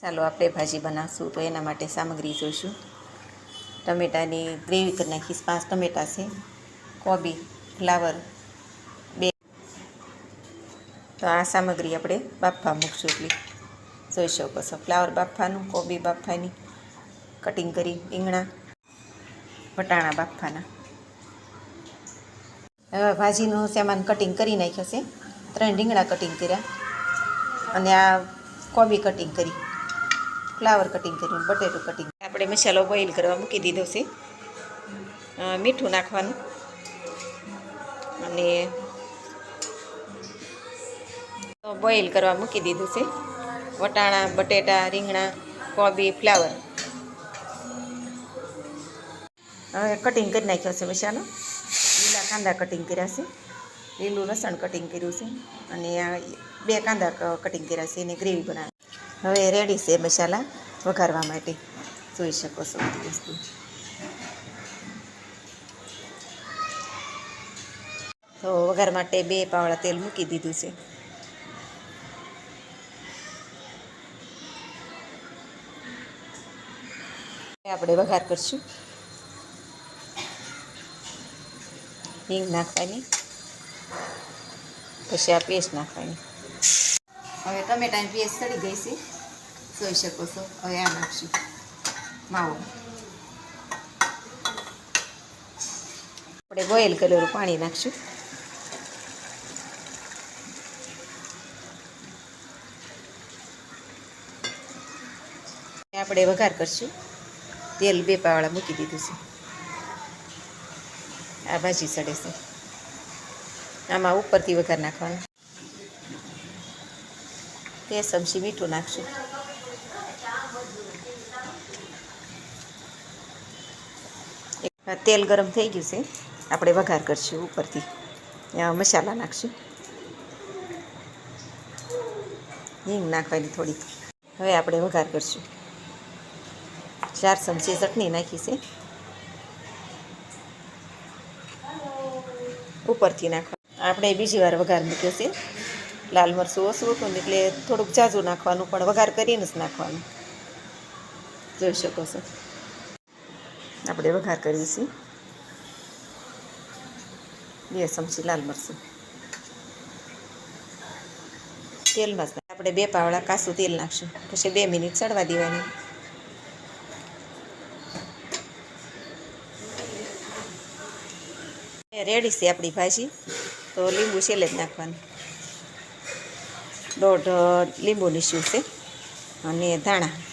ચાલો આપણે ભાજી બનાવશું. તો એના માટે સામગ્રી જોઈશું. ટમેટાની ગ્રેવી કરી નાખીશ. પાંચ ટમેટા છે. કોબી, ફ્લાવર, બે. તો આ સામગ્રી આપણે બાફવા મૂકશું એટલી. જોઈ શકો છો. ફ્લાવર બાફવાનું, કોબી બાફવાની, કટિંગ કરી રીંગણા, વટાણા બાફવાના. હવે ભાજીનું સામાન કટિંગ કરી નાખ્યો છે. ત્રણ રીંગણા કટિંગ કર્યા. અને આ કોબી કટિંગ કરી. ફ્લાવર કટિંગ કર્યું બટેટું કટિંગ. આપણે મસાલો બોઇલ કરવા મૂકી દીધો છે. મીઠું નાખવાનું. અને બોઇલ કરવા મૂકી દીધું છે. વટાણા બટેટા રીંગણા કોબી ફ્લાવર. હવે કટિંગ કરી નાખ્યો છે મસાલો. લીલા કાંદા કટિંગ કર્યા છે. લીલું લસણ કટિંગ કર્યું છે. અને આ બે કાંદા કટિંગ કર્યા છે. એને ગ્રેવી બનાવી. હવે રેડી છે મસાલા વઘારવા માટે. જોઈ શકો છો વસ્તુ. તો વઘાર માટે બે પાવડા તેલ મૂકી દીધું છે. આપણે વઘાર કરશું. હિંગ નાખવાની. પછી આ પેસ્ટ નાખવાની. હવે ટમેટાની પેસ્ટ સડી ગઈ છે. જોઈ શકો છો. હવે આ નાખશું. માવો. આપણે બોઇલ કરેલું પાણી નાખશું. આપણે વઘાર કરશું. તેલ બે પાવાળા મૂકી દીધું છે. આ ભાજી સડે છે. આમાં ઉપરથી વઘાર નાખવાનું. તે સબ્જી મીઠું નાખશું. તેલ ગરમ થઈ ગયું છે. આપણે વઘાર કરશું ઉપરથી. મસાલા નાખશું. હિંગ નાખવાની થોડીક. હવે આપણે વઘાર કરશું. ચાર ચમચી ચટણી નાખી છે. ઉપરથી નાખવા. આપણે બીજી વાર વઘાર મૂક્યો છે. લાલ મરચું ઓછું હતું ને એટલે થોડુંક જાજુ નાખવાનું, પણ વઘાર કરીને જ નાખવાનું. જોઈ શકો છો. આપણે વઘાર કરીએ છીએ. બે ચમચી લાલ મરચું. તેલમાં આપણે બે પાવડા કાસું તેલ નાખશું. પછી બે મિનિટ ચડવા દેવાની. રેડી છે આપણી ભાજી. તો લીંબુ છેલ્લે જ નાખવાનું. દોઢ લીંબુ લીસ્યું છે અને ધાણા.